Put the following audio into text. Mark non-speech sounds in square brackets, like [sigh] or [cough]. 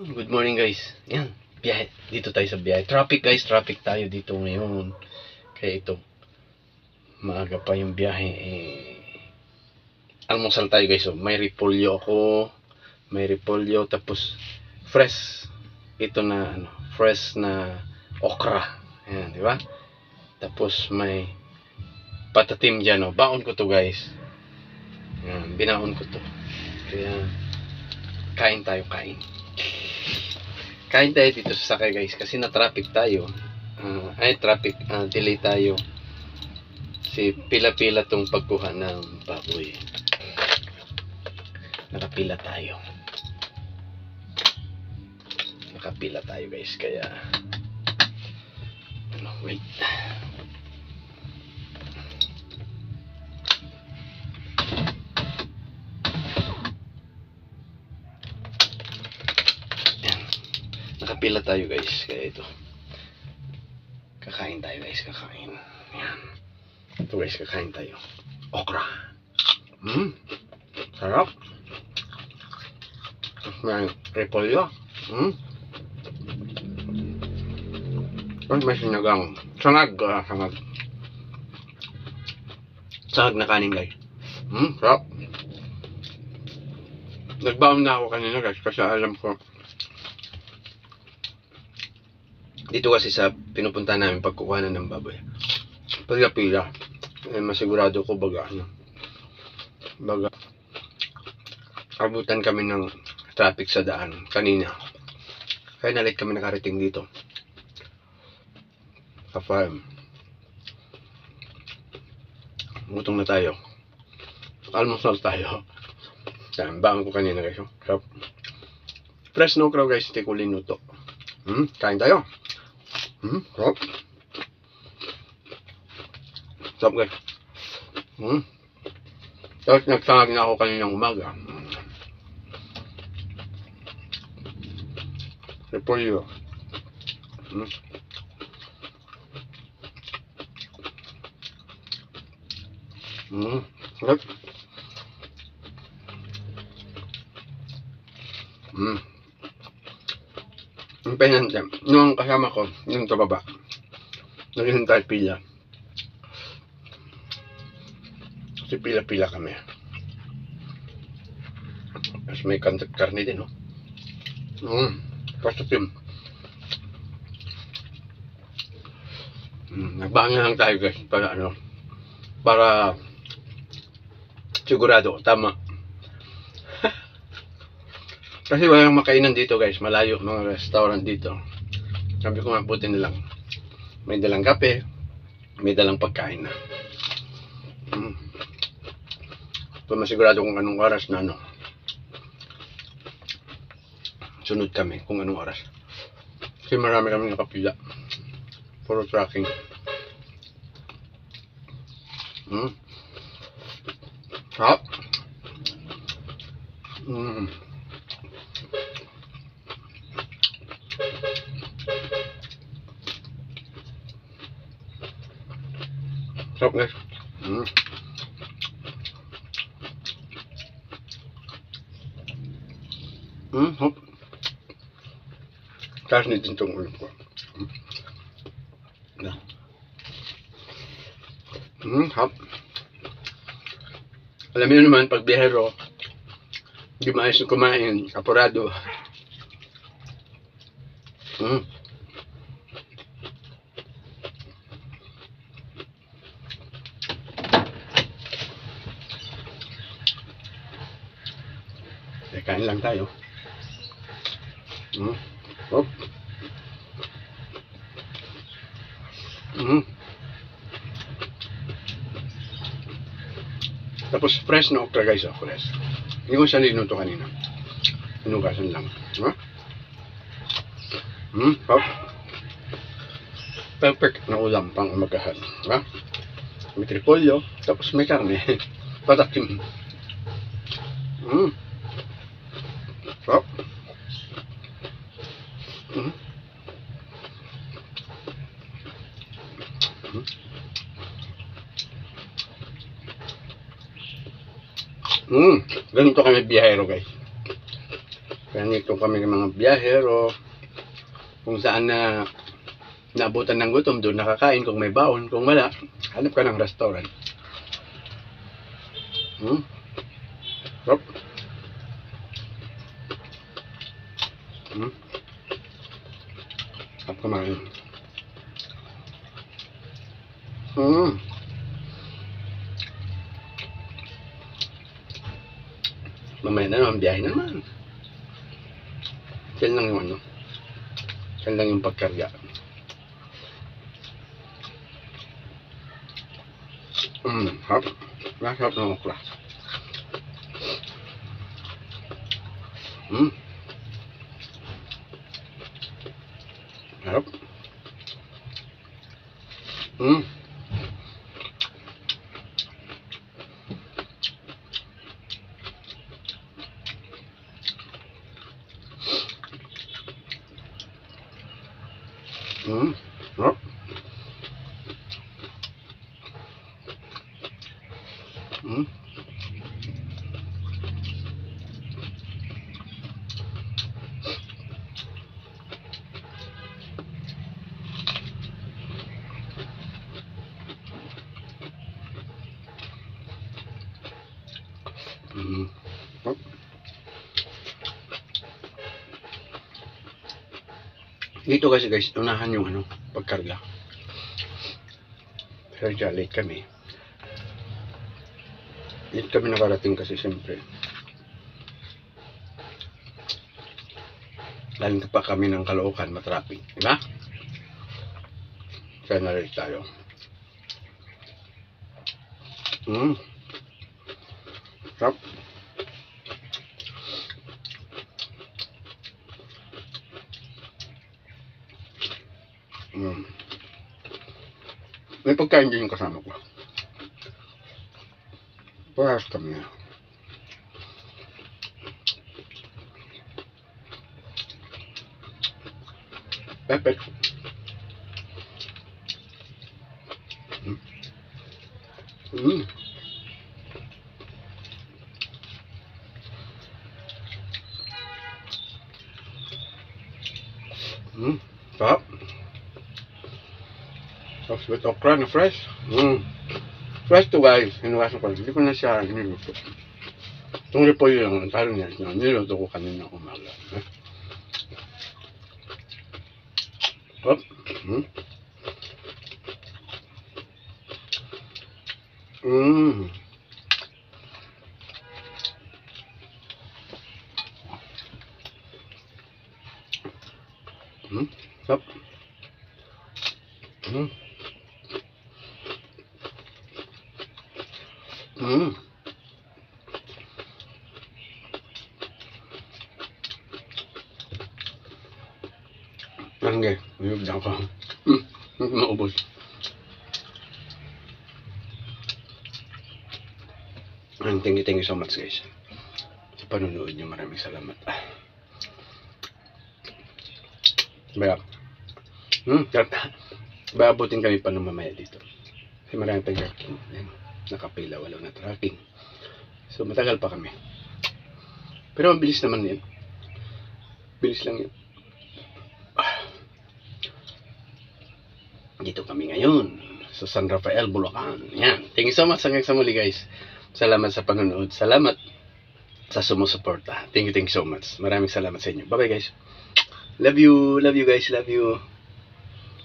Good morning guys. Yan, biyahe. Dito tayo sa biyahe. Traffic guys, traffic tayo dito ngayon. Kaya ito, maaga pa yung biyahe. Eh, almusal tayo guys. Oh. May repolyo ako. May repolyo. Tapos, fresh. Ito na, ano, fresh na okra. Ayan, di ba? Tapos, may patatim dyan. Oh. Baon ko to guys. Ayan, binaon ko to. Kaya, kain tayo, kain. Kain tayo dito sa sakay guys kasi na-traffic tayo. Ah, ay, traffic, ah, delay tayo. Si pila-pila tong pagkuha ng baboy. Nakapila tayo. Nakapila tayo guys kaya ano, wait. Nakapila tayo guys. Kaya ito. Kakain tayo guys. Kakain. Yan. Ito guys. Kakain tayo. Okra. Hmm. Sarap. May repolyo. Hmm. Ay, may sinagang. Sangag. ah, sangag. Sangag na kanin guys. Hmm. Sarap. Nagbaon na ako kanina guys kasi alam ko dito kasi sa pinupunta namin pagkukuhanan ng baboy. Pila-pila. Eh, masigurado ko baga ano. Baga abutan kami ng traffic sa daan kanina. Kaya nalit kami nakarating dito. Sa farm. Gutom na tayo. Almusal tayo. [laughs] Yan, ko kanina guys. Sarap. Fresh no crow guys, hindi ko linuto. Hmm, kain tayo. Hmm, sarap. Sarap guys. Hmm. Tapos nagsangag na ako kaninang umaga. Repolyo. Hmm. Hmm, sarap. Hmm. Yung penante, nung kasama ko, yung sa baba, naghihintay pila. Kasi pila-pila kami. Tapos may kantat karne din, no? Mm, pastatim. Mm, nagbangan lang tayo guys para ano, para sigurado, tama. Kasi walang makainan dito guys, malayo mga restaurant dito. Sabi ko nga buti na lang. May dalang kape, may dalang pagkain na. Mm. So masigurado kung anong oras na ano. Sunod kami kung anong oras. Kasi marami kami nakapila. Puro tracking. Mm. Sarap. Mm. Sarap guys. Mm. Mm, hop. Taas na din itong ulo ko. Mm. Na. Mm, hop. Alam niyo naman, pag biyahero, hindi maayos yung kumain, apurado. Mm. Eh, kain lang tayo. Mm. Hop. Mm. Tapos fresh na okra guys, oh, fresh. Hindi ko siya niluto kanina. Hinugasan lang. Diba? Hmm, hop. Perfect na ulam pang umagahan. Diba? May tripolyo, tapos may karne. [laughs] Patakim. Hmm. Hop. Hmm. Hmm. Hmm, ganito kami biyahero guys. Ganito kami ng mga biyahero. Kung saan na naabutan ng gutom, doon nakakain kung may baon. Kung wala, hanap ka ng restaurant. Hmm? Sarap. Hmm? Sarap kumain. Hmm. Mamaya na naman, biyahe na naman. Yan lang yung ano. Yan lang yung pagkarga. Mm, harap. Masarap ng okra. Mm. Harap. Mm. Mm. Harap. Mm. Mm. Harap. Dito kasi guys, unahan yung ano, pagkarga. Dyan, late kami. Late kami nakarating kasi siyempre. Laling pa kami ng Caloocan, matraffic. Diba? Kaya na late tayo. Mm. Sarap. Mm. May pagkain din yung kasama ko. Parehas kami. Pepe. Mm. Mm. Mm. Sarap. Tapos with okra na fresh. Mm. Fresh to guys. Hinuwasan ko. Hindi ko na siya niluto. Itong repolyo lang. Ang talo niya. Niluto ko kanina umaga. Eh? Hop. Mm. Mm. Mm. Hop. Mm. Mm. Langge, uyog na ako. Mm. Ko maubos. And thank you, thank you so much guys. Sa panunood niyo, maraming salamat. Baya. Hmm, kata. Baabutin kami pa ng mamaya dito. Kasi marami pa tracking. Yan. Nakapila, wala na tracking. So, matagal pa kami. Pero mabilis naman yan. Bilis lang. Ah. Dito kami ngayon. Sa San Rafael, Bulacan. Yan. Thank you so much hanggang sa muli guys. Salamat sa panonood. Salamat sa sumusuporta. Thank you, thank you so much. Maraming salamat sa inyo. Bye-bye guys. Love you. Love you guys. Love you.